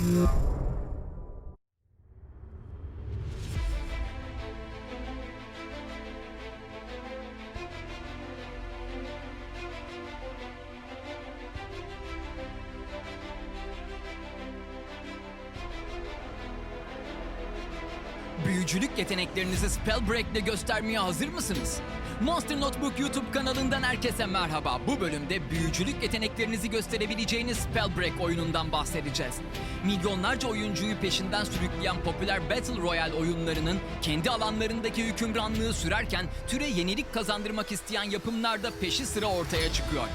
No. Büyücülük yeteneklerinizi Spellbreak'le göstermeye hazır mısınız? Monster Notebook YouTube kanalından herkese merhaba. Bu bölümde büyücülük yeteneklerinizi gösterebileceğiniz Spellbreak oyunundan bahsedeceğiz. Milyonlarca oyuncuyu peşinden sürükleyen popüler Battle Royale oyunlarının kendi alanlarındaki hükümranlığı sürerken türe yenilik kazandırmak isteyen yapımlarda peşi sıra ortaya çıkıyor.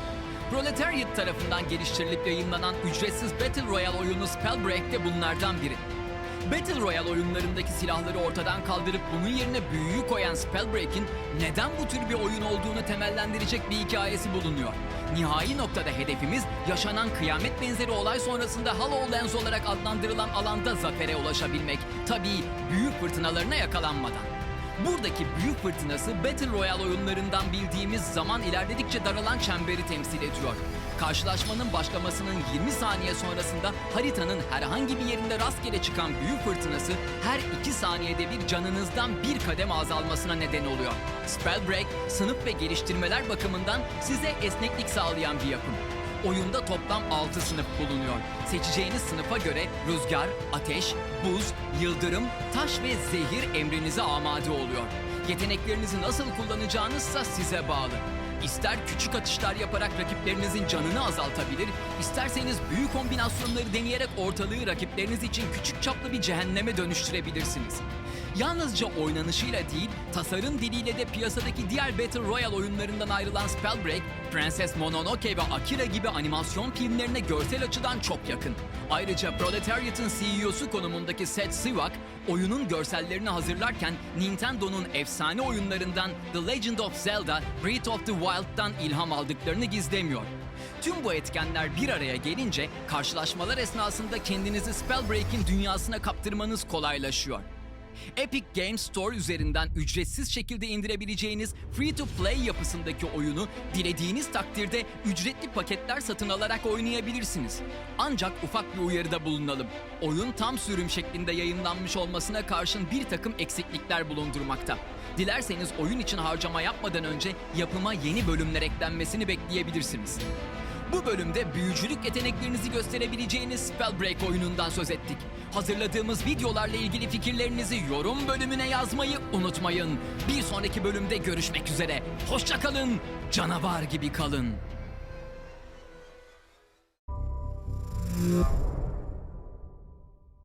Proletariat tarafından geliştirilip yayınlanan ücretsiz Battle Royale oyunu Spellbreak de bunlardan biri. Battle Royale oyunlarındaki silahları ortadan kaldırıp bunun yerine büyüyü koyan Spellbreak'in neden bu tür bir oyun olduğunu temellendirecek bir hikayesi bulunuyor. Nihai noktada hedefimiz yaşanan kıyamet benzeri olay sonrasında HoloLens olarak adlandırılan alanda zafere ulaşabilmek. Tabii büyü fırtınalarına yakalanmadan. Buradaki büyük fırtınası Battle Royale oyunlarından bildiğimiz zaman ilerledikçe daralan çemberi temsil ediyor. Karşılaşmanın başlamasının 20 saniye sonrasında haritanın herhangi bir yerinde rastgele çıkan büyük fırtınası her 2 saniyede bir canınızdan bir kadem azalmasına neden oluyor. Spellbreak, sınıf ve geliştirmeler bakımından size esneklik sağlayan bir yapım. Oyunda toplam 6 sınıf bulunuyor. Seçeceğiniz sınıfa göre rüzgar, ateş, buz, yıldırım, taş ve zehir emrinize amade oluyor. Yeteneklerinizi nasıl kullanacağınızsa size bağlı. İster küçük atışlar yaparak rakiplerinizin canını azaltabilir, isterseniz büyük kombinasyonları deneyerek ortalığı rakipleriniz için küçük çaplı bir cehenneme dönüştürebilirsiniz. Yalnızca oynanışıyla değil, tasarım diliyle de piyasadaki diğer Battle Royale oyunlarından ayrılan Spellbreak, Princess Mononoke ve Akira gibi animasyon filmlerine görsel açıdan çok yakın. Ayrıca Proletariat'ın CEO'su konumundaki Seth Sivak, oyunun görsellerini hazırlarken Nintendo'nun efsane oyunlarından The Legend of Zelda, Breath of the Wild'dan ilham aldıklarını gizlemiyor. Tüm bu etkenler bir araya gelince karşılaşmalar esnasında kendinizi Spellbreak'in dünyasına kaptırmanız kolaylaşıyor. Epic Games Store üzerinden ücretsiz şekilde indirebileceğiniz free to play yapısındaki oyunu dilediğiniz takdirde ücretli paketler satın alarak oynayabilirsiniz. Ancak ufak bir uyarıda bulunalım. Oyun tam sürüm şeklinde yayınlanmış olmasına karşın bir takım eksiklikler bulundurmakta. Dilerseniz oyun için harcama yapmadan önce yapıma yeni bölümler eklenmesini bekleyebilirsiniz. Bu bölümde büyücülük yeteneklerinizi gösterebileceğiniz Spellbreak oyunundan söz ettik. Hazırladığımız videolarla ilgili fikirlerinizi yorum bölümüne yazmayı unutmayın. Bir sonraki bölümde görüşmek üzere. Hoşçakalın, canavar gibi kalın.